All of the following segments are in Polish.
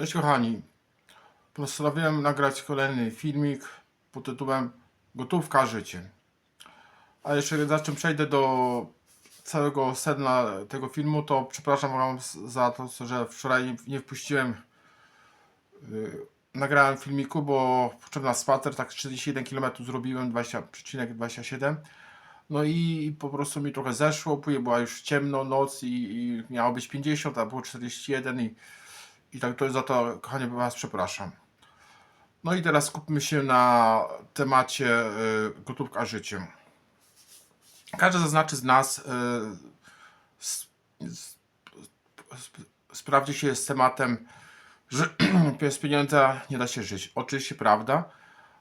Cześć kochani. Postanowiłem nagrać kolejny filmik pod tytułem Gotówka życie. A jeszcze zanim przejdę do całego sedna tego filmu, to przepraszam Wam za to, że wczoraj nie- wpuściłem yy, nagrałem filmiku, bo poszedłem na spacer, tak 31 km zrobiłem, 20,27 no i po prostu mi trochę zeszło, była już ciemno, noc i, i miało być 50, a było 41 i i tak to za to, kochanie, Was przepraszam. No i teraz skupmy się na temacie y, gotówka życiem. Każdy zaznaczy z nas y, sprawdzi się z tematem, że bez pieniądza nie da się żyć. Oczywiście prawda,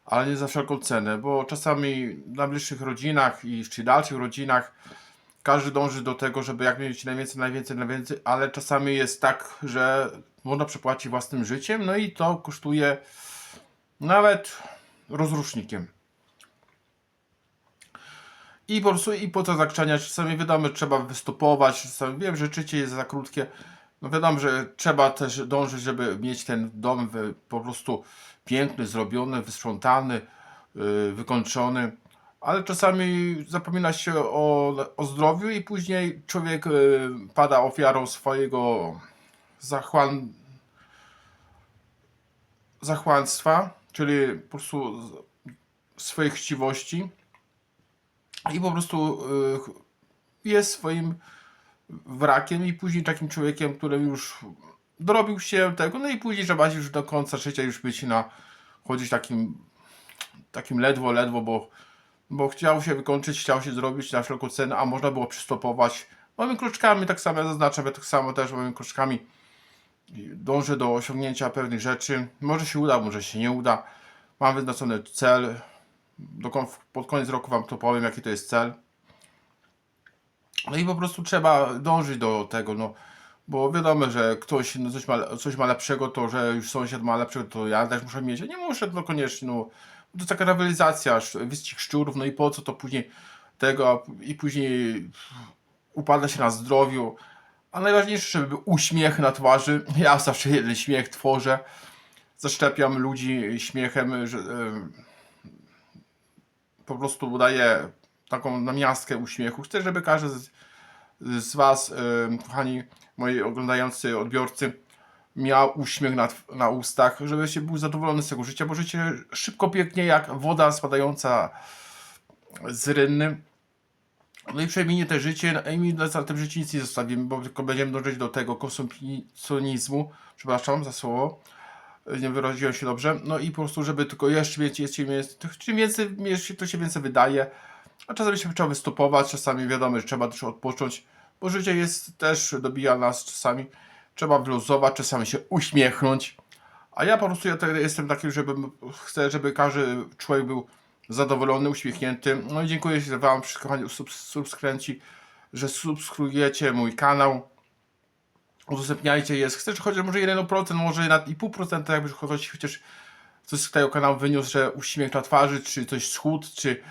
ale nie za wszelką cenę, bo czasami w najbliższych rodzinach i czy dalszych rodzinach każdy dąży do tego, żeby jak mieć najwięcej, najwięcej, najwięcej, ale czasami jest tak, że można przepłacić własnym życiem, no i to kosztuje nawet rozrusznikiem. I po prostu i po co zakrzaniać, czasami wiadomo, trzeba wystopować, czasami wiem, że życie jest za krótkie, no wiadomo, że trzeba też dążyć, żeby mieć ten dom po prostu piękny, zrobiony, wysprzątany, yy, wykończony, ale czasami zapomina się o, o zdrowiu i później człowiek yy, pada ofiarą swojego zachłan... zachłanstwa, czyli po prostu swojej chciwości. I po prostu y, jest swoim wrakiem i później takim człowiekiem, który już dorobił się tego, no i później trzeba już do końca życia już być na chodzić takim takim ledwo, ledwo, bo, bo chciał się wykończyć, chciał się zrobić na wszelką cenę, a można było przystopować małymi kroczkami, tak samo ja zaznaczam, ja tak samo też małymi kroczkami dążę do osiągnięcia pewnych rzeczy. Może się uda, może się nie uda. Mam wyznaczony cel. Do, pod koniec roku Wam to powiem, jaki to jest cel. No i po prostu trzeba dążyć do tego, no. Bo wiadomo, że ktoś no, coś, ma, coś ma lepszego, to że już sąsiad ma lepszego, to ja też muszę mieć. Ja nie muszę, to koniecznie, no. To taka rywalizacja, wyścig szczurów, no i po co to później tego, i później upada się na zdrowiu. A najważniejsze, żeby był uśmiech na twarzy. Ja zawsze jeden śmiech tworzę. Zaszczepiam ludzi śmiechem, że em, po prostu daję taką namiastkę uśmiechu. Chcę, żeby każdy z, z Was, em, kochani moi oglądający odbiorcy, miał uśmiech na, na ustach, żeby się był zadowolony z tego życia, bo życie szybko pięknie jak woda spadająca z rynny. No i przeminie te życie, no i mi na tym życiu nic nie zostawimy, bo tylko będziemy dążyć do tego konsumpcjonizmu, przepraszam za słowo, nie wyraziłem się dobrze, no i po prostu, żeby tylko jeszcze więcej, jeszcze więcej, czym więcej, to się więcej wydaje, a czasami się trzeba wystopować, czasami wiadomo, że trzeba też odpocząć, bo życie jest też, dobija nas czasami, trzeba wyluzować, czasami się uśmiechnąć, a ja po prostu ja tak jestem taki, żeby chcę, żeby każdy człowiek był zadowolony, uśmiechnięty. No i dziękuję Wam, kochani subs- subskrybenci, że subskrybujecie mój kanał. Udostępniajcie jest. Chcę, chociaż może 1%, może nawet i pół procenta, jakby chociaż, chociaż coś z tego kanału wyniósł, że uśmiech na twarzy, czy coś schód, czy,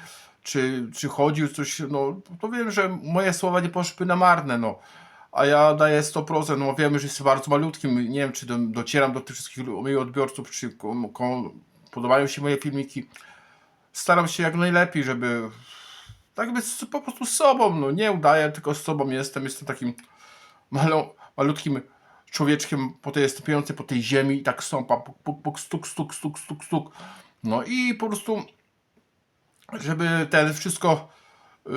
czy, czy chodził, coś, no to wiem, że moje słowa nie poszły na marne, no. A ja daję 100%, no wiemy, że jestem bardzo malutkim, nie wiem, czy do, docieram do tych wszystkich moich odbiorców, czy komu, komu podobają się moje filmiki. Staram się jak najlepiej, żeby tak być po prostu sobą, no nie udaję, tylko sobą jestem, jestem takim malą, malutkim człowieczkiem po tej stąpiący po tej ziemi i tak stąpa, puk, puk, puk, stuk, stuk, stuk, stuk, stuk. No i po prostu, żeby ten wszystko y,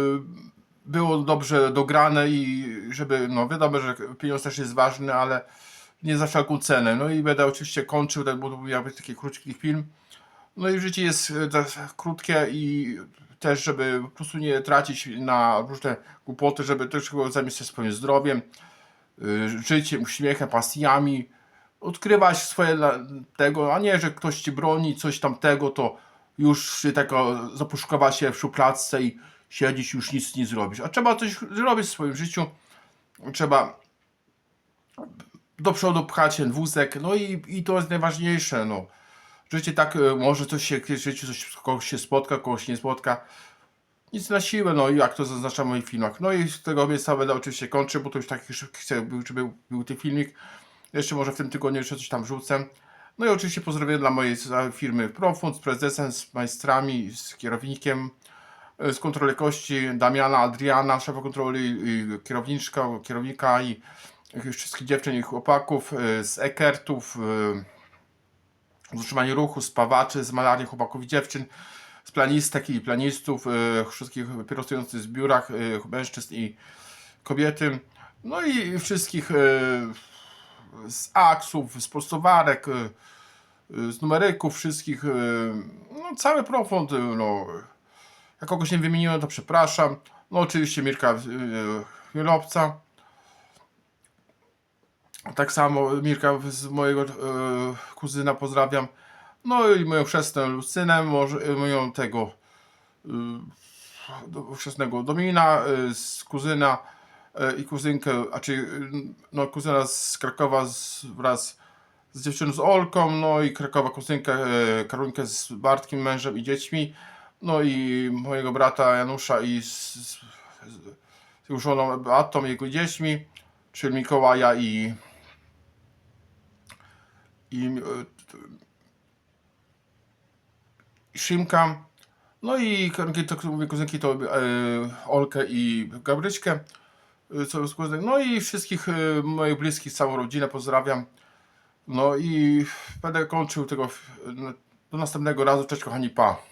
było dobrze dograne i żeby, no wiadomo, że pieniądz też jest ważny, ale nie za wszelką cenę. No i będę oczywiście kończył, tak, bo to miał być taki krótki film. No i życie jest e, krótkie i też, żeby po prostu nie tracić na różne głupoty, żeby też zająć się swoim zdrowiem, y, życiem, uśmiechem, pasjami, odkrywać swoje tego, a nie, że ktoś ci broni coś tamtego, to już się tego zapuszkować się w szufladce i siedzieć już nic nie zrobisz. A trzeba coś zrobić w swoim życiu. Trzeba do przodu pchać ten wózek, no i, i to jest najważniejsze, no. Życie tak, e, może coś się, w życiu coś, kogoś się spotka, kogoś nie spotka. Nic na siłę, no i jak to zaznaczam w moich filmach. No i z tego miejsca będę oczywiście kończył, bo to już taki chcę, żeby był ten filmik. Jeszcze może w tym tygodniu jeszcze coś tam wrzucę. No i oczywiście pozdrowienia dla mojej za- firmy Profund, z prezesem, z majstrami, z kierownikiem, e, z kontroli jakości Damiana, Adriana, szefa kontroli, kierowniczka, kierownika i wszystkich dziewczyn i chłopaków, e, z ekertów, e, z utrzymania ruchu, z pawaczy, z malarii chłopaków i dziewczyn, z planistek i planistów, e, wszystkich prostujących w biurach, e, mężczyzn i kobiety, no i wszystkich e, z aksów, z prostowarek, e, e, z numeryków wszystkich, e, no cały profond, e, no jak kogoś nie wymieniłem, to przepraszam. No oczywiście Mirka e, Chmielowca. Tak samo Mirka z mojego e, kuzyna pozdrawiam. No i moją chrzestną Lucynę, e, moją tego e, chrzestnego Domina, e, z kuzyna e, i kuzynkę, a czy no kuzyna z Krakowa z, wraz z dziewczyną z Olką, no i Krakowa kuzynkę e, Karolinkę z Bartkiem, mężem i dziećmi, no i mojego brata Janusza i z, z, z jego żoną Beatą jego dziećmi, czyli Mikołaja i i, e, i Szymka. No i kuzynki to, e, Olkę i Gabryśkę. e, Co. No i wszystkich moich bliskich, całą rodzinę pozdrawiam. No i będę kończył tego do następnego razu. Cześć kochani, pa.